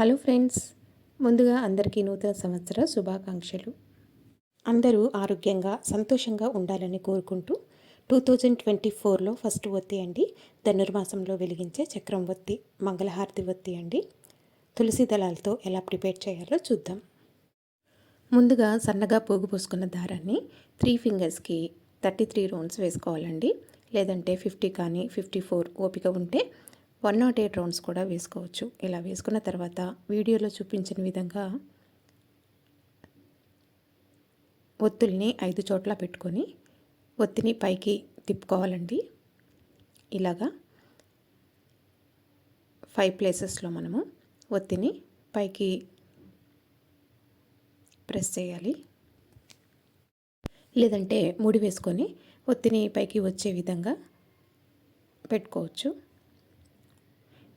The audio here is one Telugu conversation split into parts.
Hello friends. ముందుగా అందరికీ నూతన సంవత్సర శుభాకాంక్షలు. అందరూ ఆరోగ్యంగా సంతోషంగా ఉండాలని కోరుకుంటూ టూ థౌజండ్ ట్వంటీ ఫోర్లో ఫస్ట్ ఒత్తి అండి ధనుర్మాసంలో వెలిగించే చక్రం ఒత్తి మంగళహారతి ఒత్తి అండి. తులసి దళాలతో ఎలా ప్రిపేర్ చేయాలో చూద్దాం. ముందుగా సన్నగా పోగు పోసుకున్న దారాన్ని త్రీ ఫింగర్స్కి థర్టీ త్రీ రౌండ్స్ వేసుకోవాలండి. లేదంటే ఫిఫ్టీ కానీ ఫిఫ్టీ ఫోర్ ఓపిక ఉంటే వన్ నాట్ ఎయిట్ రౌండ్స్ కూడా వేసుకోవచ్చు. ఇలా వేసుకున్న తర్వాత వీడియోలో చూపించిన విధంగా ఒత్తుల్ని ఐదు చోట్ల పెట్టుకొని ఒత్తిని పైకి తిప్పుకోవాలండి. ఇలాగా ఫైవ్ ప్లేసెస్లో మనము ఒత్తిని పైకి ప్రెస్ చేయాలి. లేదంటే ముడి వేసుకొని ఒత్తిని పైకి వచ్చే విధంగా పెట్టుకోవచ్చు.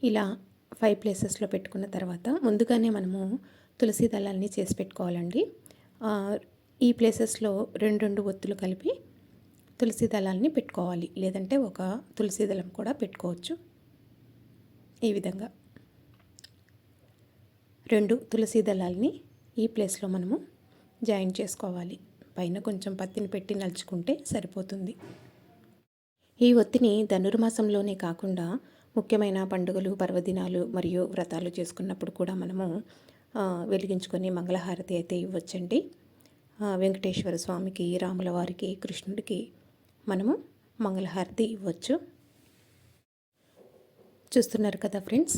ఇలా ఫైవ్ ప్లేసెస్లో పెట్టుకున్న తర్వాత ముందుగానే మనము తులసి దళాన్ని చేసి పెట్టుకోవాలండి. ఈ ప్లేసెస్లో రెండు రెండు ఒత్తులు కలిపి తులసి దళాలని పెట్టుకోవాలి. లేదంటే ఒక తులసి దళం కూడా పెట్టుకోవచ్చు. ఈ విధంగా రెండు తులసి దళాలని ఈ ప్లేస్లో మనము జాయిన్ చేసుకోవాలి. పైన కొంచెం పత్తిని పెట్టి నలుచుకుంటే సరిపోతుంది. ఈ ఒత్తిని ధనుర్మాసంలోనే కాకుండా ముఖ్యమైన పండుగలు పర్వదినాలు మరియు వ్రతాలు చేసుకున్నప్పుడు కూడా మనము వెలిగించుకొని మంగళహారతి అయితే ఇవ్వచ్చండి. వెంకటేశ్వర స్వామికి రాముల వారికి కృష్ణుడికి మనము మంగళహారతి ఇవ్వచ్చు. చూస్తున్నారు కదా ఫ్రెండ్స్?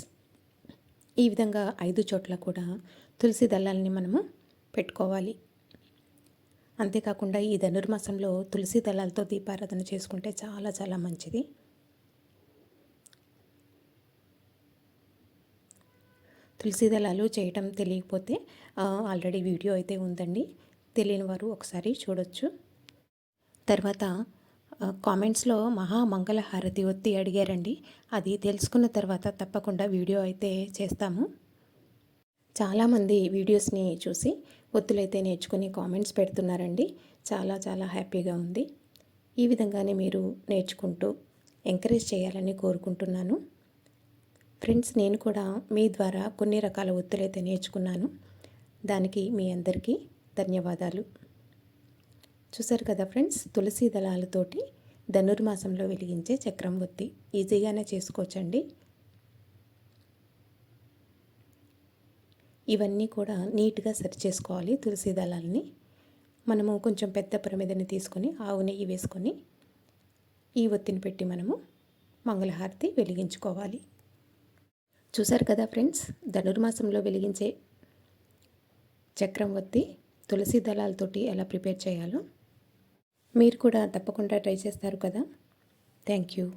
ఈ విధంగా ఐదు చోట్ల కూడా తులసి దళాలని మనము పెట్టుకోవాలి. అంతేకాకుండా ఈ ధనుర్మాసంలో తులసి దళాలతో దీపారాధన చేసుకుంటే చాలా చాలా మంచిది. తులసి దళాలు చేయటం తెలియకపోతే ఆల్రెడీ వీడియో అయితే ఉందండి. తెలియని వారు ఒకసారి చూడొచ్చు. తర్వాత కామెంట్స్లో మహామంగళ హారతి ఒత్తి అడిగారండి. అది తెలుసుకున్న తర్వాత తప్పకుండా వీడియో అయితే చేస్తాము. చాలామంది వీడియోస్ని చూసి ఒత్తులైతే నేర్చుకుని కామెంట్స్ పెడుతున్నారండి. చాలా చాలా హ్యాపీగా ఉంది. ఈ విధంగానే మీరు నేర్చుకుంటూ ఎంకరేజ్ చేయాలని కోరుకుంటున్నాను. ఫ్రెండ్స్ నేను కూడా మీ ద్వారా కొన్ని రకాల ఒత్తులైతే నేర్చుకున్నాను. దానికి మీ అందరికీ ధన్యవాదాలు. చూసారు కదా ఫ్రెండ్స్ తులసి దళాలతోటి ధనుర్మాసంలో వెలిగించే చక్రం ఒత్తి ఈజీగానే చేసుకోవచ్చండి. ఇవన్నీ కూడా నీట్గా సరి చేసుకోవాలి తులసి దళాలని. మనము కొంచెం పెద్ద ప్రమిదని తీసుకొని ఆవు నెయ్యి వేసుకొని ఈ ఒత్తిని పెట్టి మనము మంగళహారతి వెలిగించుకోవాలి. చూశారు కదా ఫ్రెండ్స్? ధనుర్మాసంలో వెలిగించే చక్రం వత్తి తులసి దళాలతోటి ఎలా ప్రిపేర్ చేయాలో మీరు కూడా తప్పకుండా ట్రై చేస్తారు కదా? Thank you.